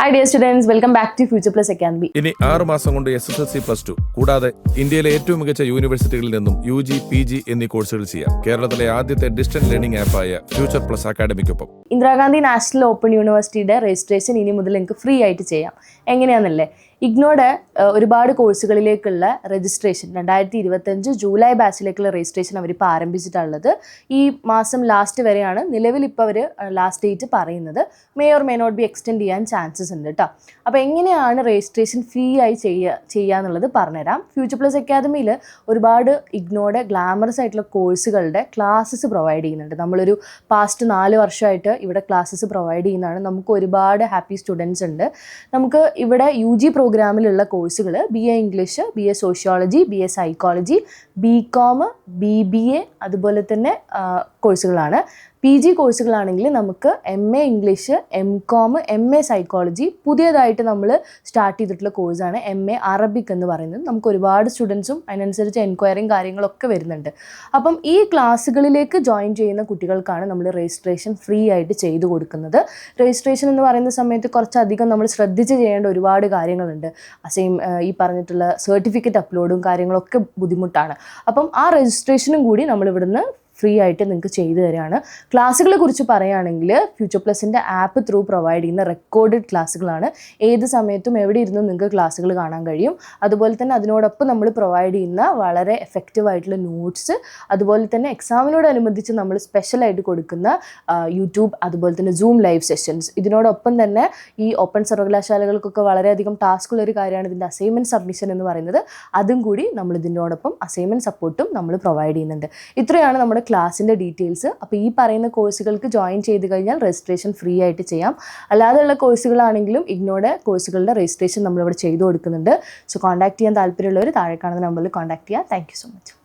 Hi dear students welcome back to future plus academy ഇനി ആറ് മാസം കൊണ്ട് S S L C plus two കൂടാതെ ഇന്ത്യയിലെ ഏറ്റവും മികച്ച യൂണിവേഴ്സിറ്റികളിൽ നിന്നും യു ജി പി ജി എന്നീ കോഴ്സുകൾ ചെയ്യാം. കേരളത്തിലെ ആദ്യത്തെ ഡിസ്റ്റൻസ് ലേണിംഗ് ആപ്പായ ഫ്യൂച്ചർ പ്ലസ് അക്കാദമിക്കൊപ്പം ഇന്ദിരാഗാന്ധി നാഷണൽ ഓപ്പൺ യൂണിവേഴ്സിറ്റിയുടെ രജിസ്ട്രേഷൻ ഇനി മുതൽ നിങ്ങൾക്ക് ഫ്രീ ആയിട്ട് ചെയ്യാം. എങ്ങനെയാണെന്നല്ലേ ഇഗ്നോയുടെ ഒരുപാട് കോഴ്സുകളിലേക്കുള്ള രജിസ്ട്രേഷൻ രണ്ടായിരത്തി ഇരുപത്തഞ്ച് ജൂലൈ ബാച്ചിലേക്കുള്ള രജിസ്ട്രേഷൻ അവരിപ്പോൾ ആരംഭിച്ചിട്ടുള്ളത്. ഈ മാസം ലാസ്റ്റ് വരെയാണ്. നിലവിൽ ഇപ്പോൾ അവർ ലാസ്റ്റ് ഡേറ്റ് പറയുന്നത്. May or may not be extend ചെയ്യാൻ ചാൻസസ് ഉണ്ട് കേട്ടോ അപ്പോൾ എങ്ങനെയാണ് രജിസ്ട്രേഷൻ ഫ്രീ ആയി ചെയ്യുക ചെയ്യുക എന്നുള്ളത് പറഞ്ഞുതരാം ഫ്യൂച്ചർ പ്ലസ് അക്കാദമിയിൽ ഒരുപാട് ഇഗ്നോഡ് ഗ്ലാമറസ് ആയിട്ടുള്ള കോഴ്സുകളുടെ ക്ലാസ്സസ് പ്രൊവൈഡ് ചെയ്യുന്നുണ്ട്. നമ്മളൊരു പാസ്റ്റ് നാല് വർഷമായിട്ട് ഇവിടെ ക്ലാസ്സസ് പ്രൊവൈഡ് ചെയ്യുന്നതാണ്. നമുക്ക് ഒരുപാട് ഹാപ്പി സ്റ്റുഡൻസ് ഉണ്ട്. നമുക്ക് ഇവിടെ യു ജി പ്രോഗ്രാമിലുള്ള കോഴ്സുകൾ B A English B A sociology B A psychology B com B B A അതുപോലെ തന്നെ കോഴ്സുകളാണ് പി ജി കോഴ്സുകളാണെങ്കിൽ നമുക്ക് M A English M com M A psychology പുതിയതായിട്ട് നമ്മൾ സ്റ്റാർട്ട് ചെയ്തിട്ടുള്ള കോഴ്സാണ് എം എ അറബിക് എന്ന് പറയുന്നത്. നമുക്ക് ഒരുപാട് സ്റ്റുഡൻസും അതിനനുസരിച്ച് എൻക്വയറിയും കാര്യങ്ങളൊക്കെ വരുന്നുണ്ട്. അപ്പം ഈ ക്ലാസ്സുകളിലേക്ക് ജോയിൻ ചെയ്യുന്ന കുട്ടികൾക്കാണ് നമ്മൾ രജിസ്ട്രേഷൻ ഫ്രീ ആയിട്ട് ചെയ്തു കൊടുക്കുന്നത്. രജിസ്ട്രേഷൻ എന്ന് പറയുന്ന സമയത്ത് കുറച്ചധികം നമ്മൾ ശ്രദ്ധിച്ച് ചെയ്യേണ്ട ഒരുപാട് കാര്യങ്ങളുണ്ട്. സെയിം ഈ പറഞ്ഞിട്ടുള്ള സർട്ടിഫിക്കറ്റ് അപ്ലോഡും കാര്യങ്ങളൊക്കെ ബുദ്ധിമുട്ടാണ്. അപ്പം ആ രജിസ്ട്രേഷനും കൂടി നമ്മൾ ഇവിടുന്ന് ഫ്രീ ആയിട്ട് നിങ്ങൾക്ക് ചെയ്തു തരികയാണ് ക്ലാസ്സുകളെ കുറിച്ച് പറയുകയാണെങ്കിൽ ഫ്യൂച്ചർ പ്ലസിന്റെ ആപ്പ് ത്രൂ പ്രൊവൈഡ് ചെയ്യുന്ന റെക്കോർഡഡ് ക്ലാസ്സുകളാണ്. ഏത് സമയത്തും എവിടെ ഇരുന്നും നിങ്ങൾക്ക് ക്ലാസ്സുകൾ കാണാൻ കഴിയും. അതുപോലെ തന്നെ അതിനോടൊപ്പം നമ്മൾ പ്രൊവൈഡ് ചെയ്യുന്ന വളരെ എഫക്റ്റീവ് ആയിട്ടുള്ള നോട്ട്സ് അതുപോലെ തന്നെ എക്സാമിനോടനുബന്ധിച്ച് നമ്മൾ സ്പെഷ്യലായിട്ട് കൊടുക്കുന്ന യൂട്യൂബ് അതുപോലെ തന്നെ സൂം ലൈവ് സെഷൻസ് ഇതിനോടൊപ്പം തന്നെ ഈ ഓപ്പൺ സർവകലാശാലകൾക്കൊക്കെ വളരെയധികം ടാസ്കുള്ള ഒരു കാര്യമാണ് ഇതിന്റെ അസൈൻമെന്റ് സബ്മിഷൻ എന്ന് പറയുന്നത്. അതും കൂടി നമ്മൾ ഇതിനോടൊപ്പം അസൈൻമെന്റ് സപ്പോർട്ടും നമ്മൾ പ്രൊവൈഡ് ചെയ്യുന്നുണ്ട്. ഇത്രയാണ് നമ്മുടെ ക്ലാസ്സിന്റെ ഡീറ്റെയിൽസ് അപ്പോൾ ഈ പറയുന്ന കോഴ്സുകൾക്ക് ജോയിൻ ചെയ്ത് കഴിഞ്ഞാൽ രജിസ്ട്രേഷൻ ഫ്രീ ആയിട്ട് ചെയ്യാം. അല്ലാതെയുള്ള കോഴ്സുകളാണെങ്കിലും ഇഗ്നോയുടെ കോഴ്സുകളുടെ രജിസ്ട്രേഷൻ നമ്മളിവിടെ ചെയ്തു കൊടുക്കുന്നുണ്ട്. സോ കോൺടാക്ട് ചെയ്യാൻ താല്പര്യമുള്ളവർ താഴെ കാണുന്ന നമ്പറിൽ കോൺടാക്ട് ചെയ്യാം. Thank so much